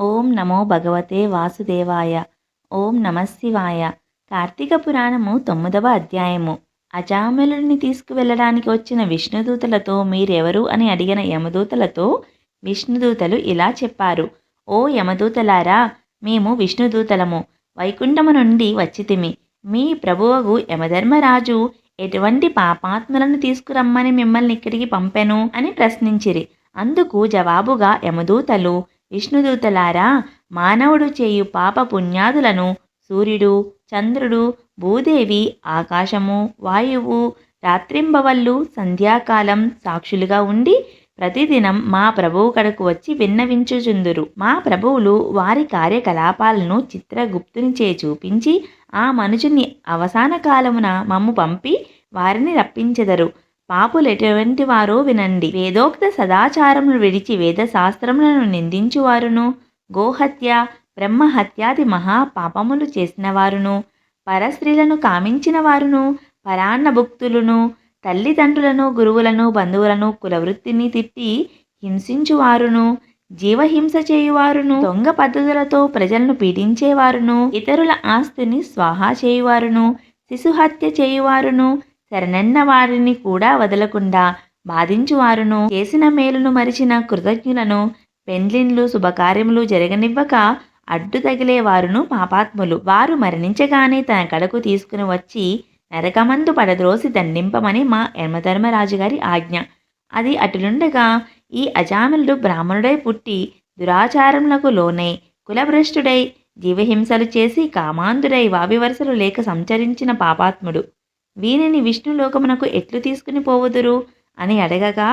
ఓం నమో భగవతే వాసుదేవాయ. ఓం నమశివాయ కార్తీక పురాణము తొమ్మిదవ అధ్యాయము. అజామిలుడిని తీసుకువెళ్ళడానికి వచ్చిన విష్ణుదూతలతో మీరెవరు అని అడిగిన యమదూతలతో విష్ణుదూతలు ఇలా చెప్పారు. ఓ యమదూతలారా మేము విష్ణుదూతలము. వైకుంఠము నుండి వచ్చితిమి. మీ ప్రభువగు యమధర్మరాజు ఎటువంటి పాపాత్మలను తీసుకురమ్మని మిమ్మల్ని ఇక్కడికి పంపెను? అని ప్రశ్నించిరి. అందుకు జవాబుగా యమదూతలు విష్ణుదూతలారా మానవుడు చేయు పాప పుణ్యాదులను సూర్యుడు చంద్రుడు భూదేవి ఆకాశము వాయువు రాత్రింబవళ్ళు సంధ్యాకాలం సాక్షులుగా ఉండి ప్రతిదినం మా ప్రభువు కడకు వచ్చి విన్నవించుచుందురు. మా ప్రభువులు వారి కార్యకలాపాలను చిత్రగుప్తుని చే చూపించి ఆ మనుషుని అవసాన కాలమున మమ్ము పంపి వారిని రప్పించెదరు. పాపులు ఎటువంటి వారో వినండి. వేదోక్త సదాచారములు విడిచి వేద శాస్త్రములను నిందించువారును. గోహత్య బ్రహ్మహత్యాది మహా పాపములు చేసిన వారును పరస్త్రీలను కామించిన వారును పరాన్నభుక్తులను తల్లిదండ్రులను గురువులను బంధువులను కులవృత్తిని తిట్టి హింసించువారును. జీవహింస చేయువారును. దొంగ పద్ధతులతో ప్రజలను పీడించేవారును. ఇతరుల ఆస్తిని స్వాహా చేయువారును. శిశుహత్య చేయువారును. శరణన్న వారిని కూడా వదలకుండా బాధించువారును. చేసిన మేలును మరిచిన కృతజ్ఞులను పెండ్లిన్లు శుభకార్యములు జరగనివ్వక అడ్డు తగిలేవారును పాపాత్ములు. వారు మరణించగానే తన కడకు తీసుకుని వచ్చి నరకమందు పడద్రోసి దండింపమని మా యమధర్మరాజు గారి ఆజ్ఞ. అది అటులుండగా ఈ అజామిలుడు బ్రాహ్మణుడై పుట్టి దురాచారములకు లోనై కులభ్రష్టుడై జీవహింసలు చేసి కామాంధుడై వావివరసలు లేక సంచరించిన పాపాత్ముడు. వీనిని విష్ణులోకమునకు ఎట్లు తీసుకుని పోవుదురు? అని అడగగా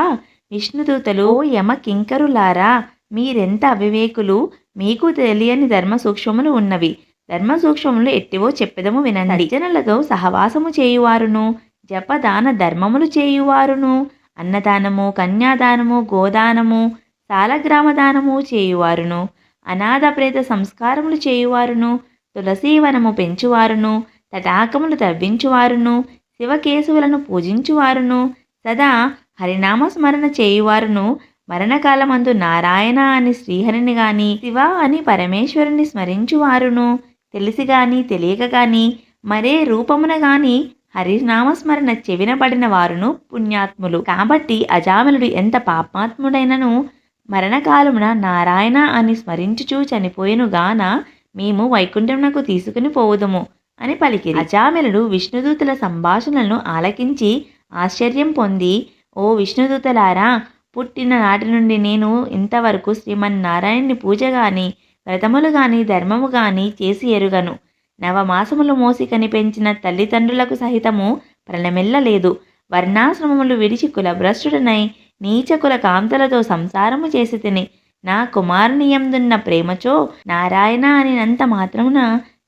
విష్ణుదూతలు "ఓ యమ కింకరులారా మీరెంత అవివేకులు? మీకు తెలియని ధర్మ సూక్ష్మములు ఉన్నవి. ధర్మ సూక్ష్మములు ఎట్టివో చెప్పెదము వినండి. జనులతో సహవాసము చేయువారును జపదాన ధర్మములు చేయువారును అన్నదానము కన్యాదానము గోదానము సాలగ్రామదానము చేయువారును అనాథ ప్రేత సంస్కారములు చేయువారును తులసీవనము పెంచువారును తటాకములు తవ్వించువారును శివకేశవులను పూజించువారును. సదా హరినామ స్మరణ చేయువారును. మరణకాలమందు నారాయణ అని శ్రీహరిని గాని శివ అని పరమేశ్వరుని స్మరించువారును. తెలిసి గాని తెలియక గాని మరే రూపమున గాని హరినామస్మరణ చెవిన పడిన వారును పుణ్యాత్ములు. కాబట్టి అజామిలుడు ఎంత పాపాత్ముడైనను. మరణకాలమున నారాయణ అని స్మరించుచూ చనిపోయినుగాన మేము వైకుంఠమునకు తీసుకుని పోవుదుము. అని పలికిరి అజామిలుడు విష్ణుదూతుల సంభాషణలను ఆలకించి ఆశ్చర్యం పొంది ఓ విష్ణుదూతలారా పుట్టిన నాటి నుండి నేను ఇంతవరకు శ్రీమన్నారాయణుని పూజ గాని వ్రతములు గాని ధర్మము గాని చేసి ఎరుగను. నవమాసములు మోసి కనిపెంచిన తల్లిదండ్రులకు సహితము ప్రణమిల్లలేదు. వర్ణాశ్రమములు విడిచి కులభ్రష్టుడనై నీచ కుల కాంతలతో సంసారము చేసి తిని నా కుమారునియందున్న ప్రేమచో నారాయణ అనినంత మాత్రమున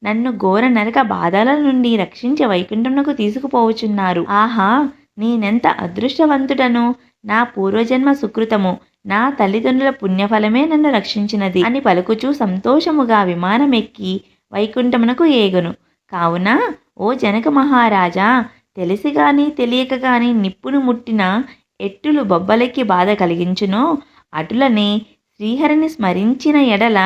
నన్ను ఘోర నరక బాధల నుండి రక్షించి వైకుంఠమునకు తీసుకుపోవచున్నారు ఆహా నేనెంత అదృష్టవంతుడను? నా పూర్వజన్మ సుకృతము నా తల్లిదండ్రుల పుణ్యఫలమే నన్ను రక్షించినది అని పలుకుచూ సంతోషముగా విమానమెక్కి వైకుంఠమునకు ఏగును. కావున ఓ జనక మహారాజా తెలిసి గాని తెలియక గాని నిప్పును ముట్టిన ఎట్టులు బొబ్బలకి బాధ కలిగించునో? అటులనే శ్రీహరిని స్మరించిన ఎడల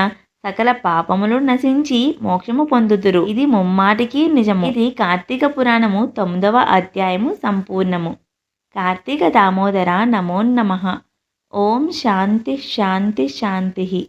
సకల పాపములు నశించి మోక్షము పొందుతురు ఇది ముమ్మాటికి నిజము. ఇది కార్తీక పురాణము తొమ్మిదవ అధ్యాయము సంపూర్ణము. కార్తీక దామోదర నమో నమ. ఓం శాంతి శాంతి శాంతి.